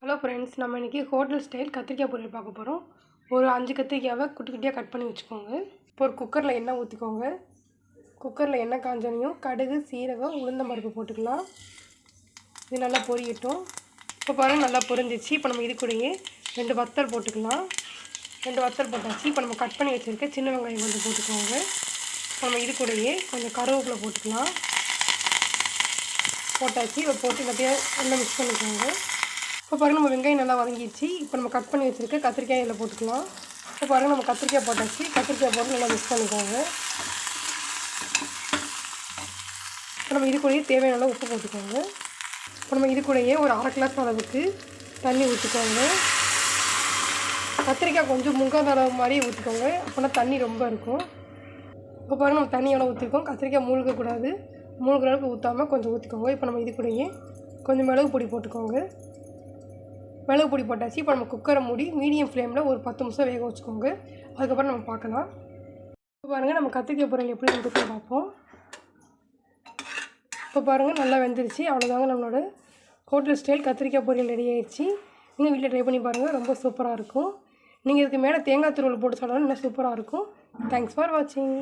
Hello friends நம்ம இன்றைக்கி hotel style கத்திரிக்காய் பொரியல் பார்க்க போகிறோம் ஒரு அஞ்சு கத்திரிக்காவை குட்டி குட்டியாக கட் பண்ணி வச்சுக்கோங்க. இப்போ ஒரு குக்கரில் எண்ணெய் ஊற்றிக்கோங்க குக்கரில் எண்ணெய் காஞ்சனையும் கடுகு சீரகம் உளுந்தம் பருப்பு போட்டுக்கலாம். இது நல்லா பொரியட்டும். இப்போ பாருங்கள் நல்லா பொரிஞ்சிச்சு. இப்போ நம்ம இது கூடயே ரெண்டு வத்தல் போட்டுக்கலாம். ரெண்டு வத்தல் போட்டாச்சு. இப்போ நம்ம கட் பண்ணி வச்சுருக்க சின்ன வெங்காயம் கொஞ்சம் போட்டுக்கோங்க. இப்போ நம்ம இது கூடயே கொஞ்சம் கருவேப்பிலை போட்டுக்கலாம். போட்டாச்சு. இப்போ போட்டு அப்படியே நல்லா மிக்ஸ் பண்ணிக்கோங்க. இப்போ பாருங்கள் நம்ம வெங்காயம் நல்லா வதங்கிடுச்சு. இப்போ நம்ம கட் பண்ணி வச்சுருக்க கத்திரிக்காய் இதில் போட்டுக்கலாம். இப்போ பாருங்கள் நம்ம கத்திரிக்காய் போட்டாச்சு. கத்திரிக்காய் போட்டு நல்லா மிக்ஸ் பண்ணிக்கோங்க. இப்போ நம்ம இது கூடயே தேவையான உப்பு போட்டுக்கோங்க. இப்போ நம்ம இது கூடயே ஒரு அரை கிளாஸ் அளவுக்கு தண்ணி ஊற்றிக்கோங்க கத்திரிக்காய் கொஞ்சம் முங்காத அளவு மாதிரி ஊற்றிக்கோங்க அப்போனா தண்ணி ரொம்ப இருக்கும். இப்போ பாருங்கள் நம்ம தண்ணி எவ்வளோ ஊற்றிருக்கோம் கத்திரிக்காய் மூழ்கக்கூடாது. மூணு கிராமுக்கு ஊற்றாமல் கொஞ்சம் ஊற்றிக்கோங்க இப்போ நம்ம இது கூடயே கொஞ்சம் மிளகு பொடி போட்டுக்கோங்க. மிளகு பொடி போட்டாச்சு. இப்போ நம்ம குக்கரை மூடி மீடியம் ஃப்ளேமில் ஒரு பத்து நிமிஷம் வேக வச்சுக்கோங்க. அதுக்கப்புறம் நம்ம பார்க்கலாம். இப்போ பாருங்கள் நம்ம கத்திரிக்காய் பொரியல் எப்படி இருக்குன்னு பார்ப்போம். இப்போ பாருங்கள் நல்லா வெந்துருச்சு. அவ்வளோதாங்க நம்மளோட ஹோட்டல் ஸ்டைல் கத்திரிக்காய் பொரியல் ரெடி ஆயிடுச்சு. நீங்கள் வீட்டில் ட்ரை பண்ணி பாருங்கள் ரொம்ப சூப்பராக இருக்கும். நீங்கள் இதுக்கு மேலே தேங்காய் துருவல் போட்டு சாப்பிட்டாலும் இன்னும் சூப்பராக இருக்கும். தேங்க்ஸ் ஃபார் வாட்சிங்